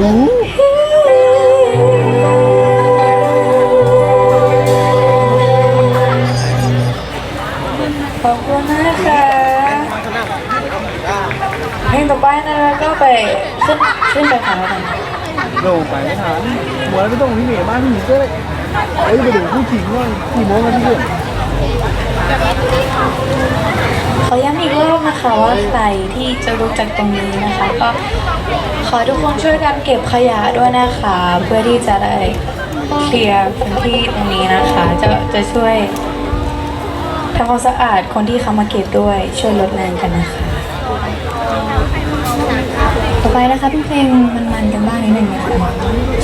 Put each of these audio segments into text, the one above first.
รู้ขอบคุณนะคะเพลงต่อไปนะก็ไปขึ้นขึ้นไปขายกันโดไปไม่ทันหัวแล้วไม่ต้องพี่เหม่บ้านพี่หมีก็ได้เอ้ยไปดูผู้หญิงว่ากี่โมงกันที่เพื่อน ขอย้ำอีกรอบนะคะว่าใครที่จะรู้จักตรงนี้นะคะ ก็ขอทุกคนช่วยกันเก็บขยะด้วยนะคะ เพื่อที่จะได้เคลียร์พื้นที่ตรงนี้นะคะ จะจะช่วยทำความสะอาดคนที่เขามาเก็บด้วยช่วยลดแรงกันนะคะ ต่อไปนะคะเป็นเพลงมันๆกันบ้างนิดหนึ่งนะคะ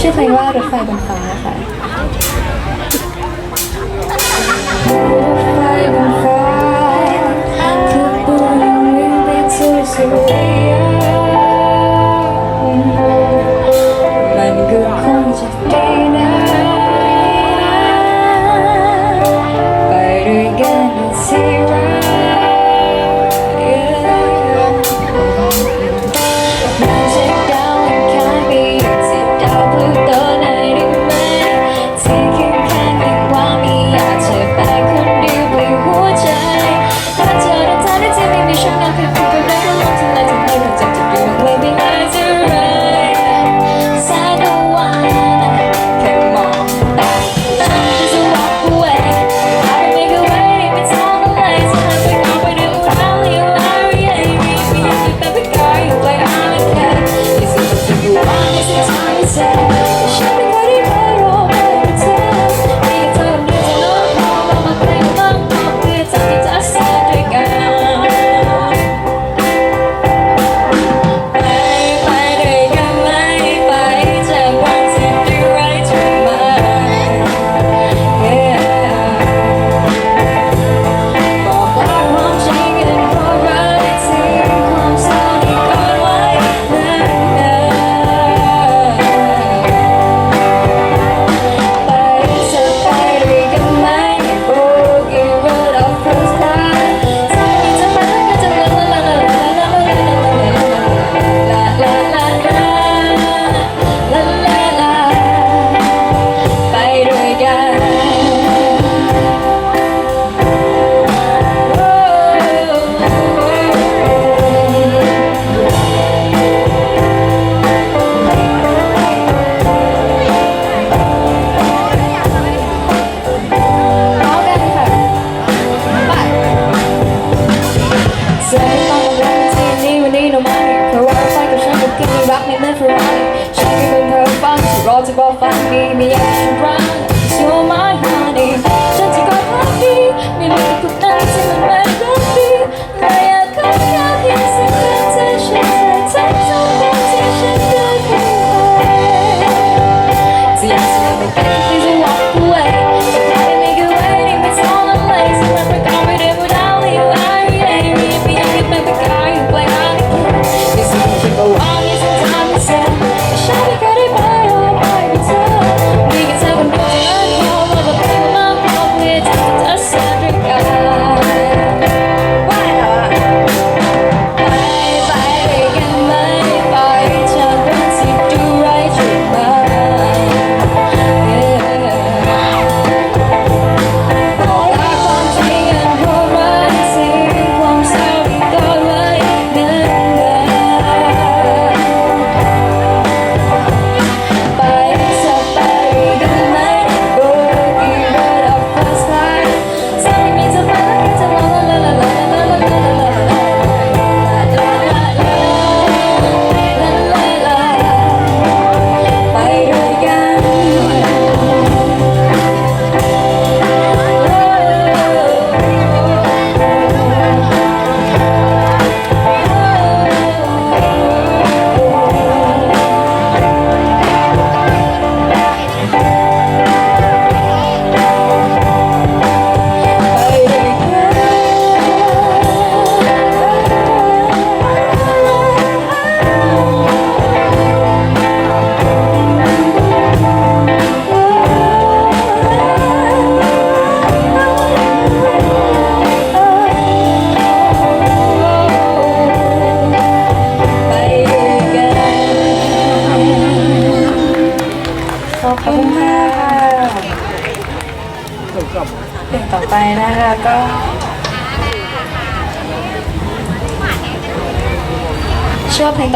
ชื่อเพลงว่ารถไฟบนฟ้าค่ะรถไฟ to me.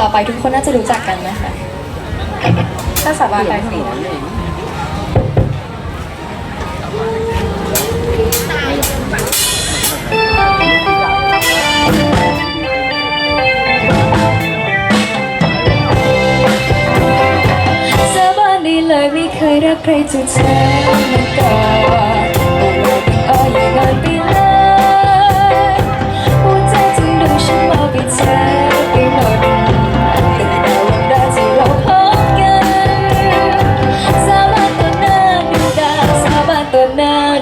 อไปทุกคนน่าจะรู้จักกันนะคะ ถ้าสาบานไปสิสาบานได้เลยไม่เคยรักใครเท่เธอ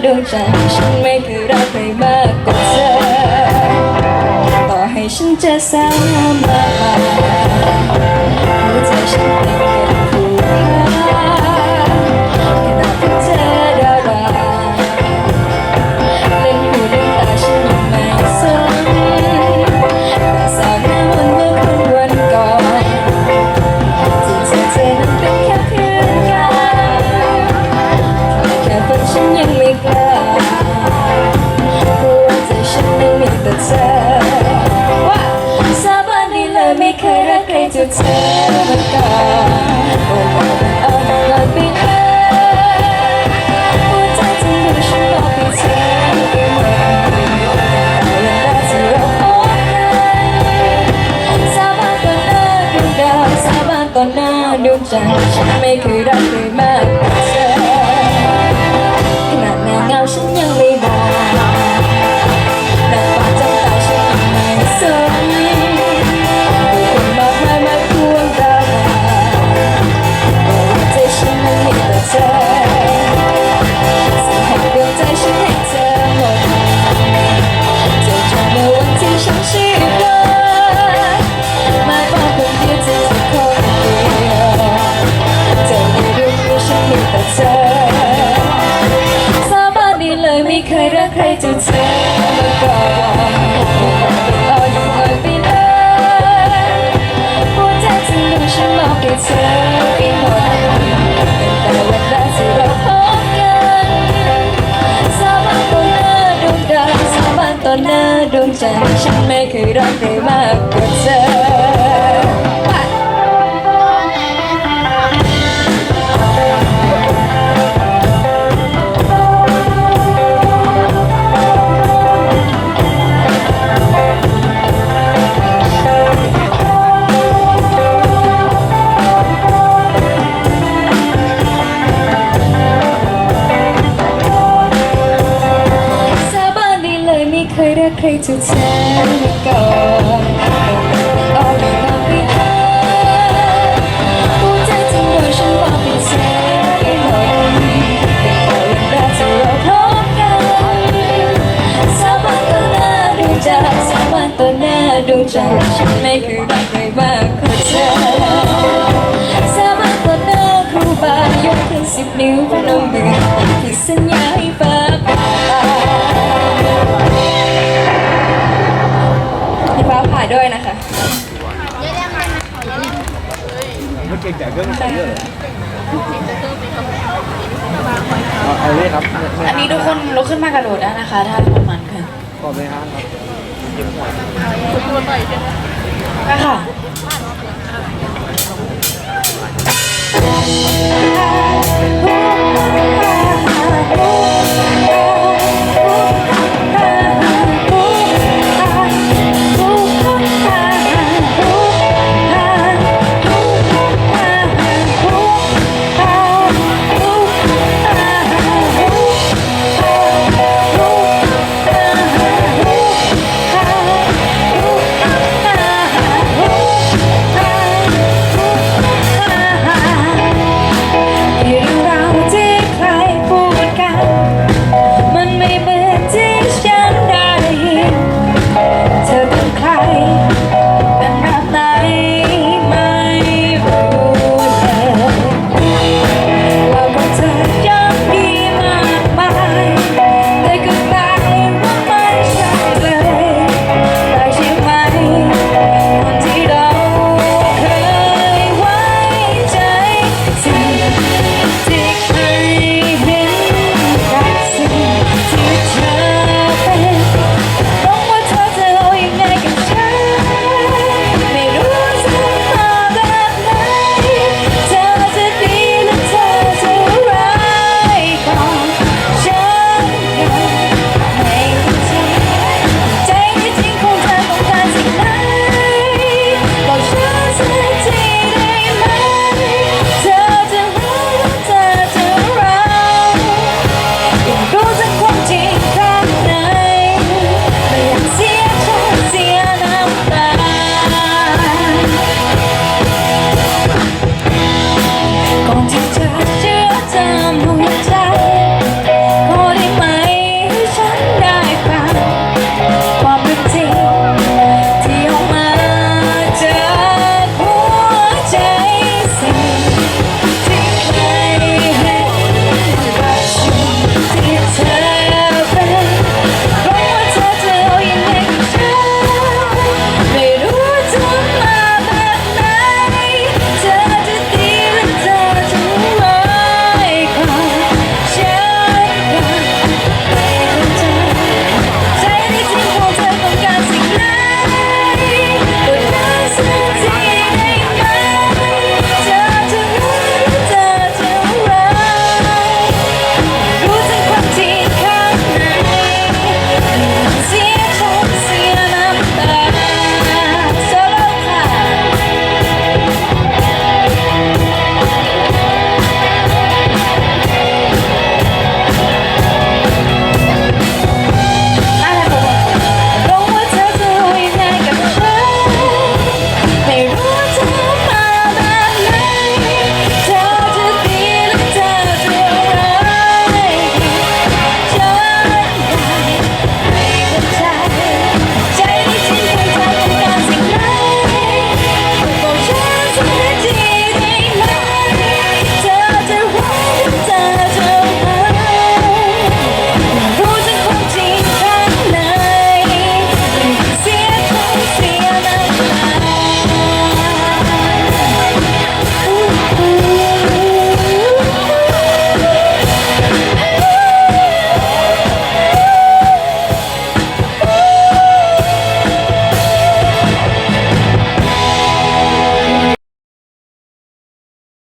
ดวงใจฉันไม่เคยรักใครมากกว่าเธอ ต่อให้ฉันจะสนมากมาหัวใจฉันเต็ม ใครจะแทนก่อนออกไปตามไปหาผู้ใจจริงโดยฉันบอกเป็นเสียงใหอยแต่ก่อนวันแรกที่าพกันสาบานต่อหน้าดวงใจสาบานต่อหน้าดวงใจฉันไม่เคยรักใครมากกว่าเธอสาบานต่อหน้าครูบายกขึ้นสิบนิ้วพนมมือ เอาเอาเลยครับอันนี้ทุกคนลุกขึ้นมากระโดดนะคะ ถ้าคนมันค่ะขอบเลยครับได้ค่ะ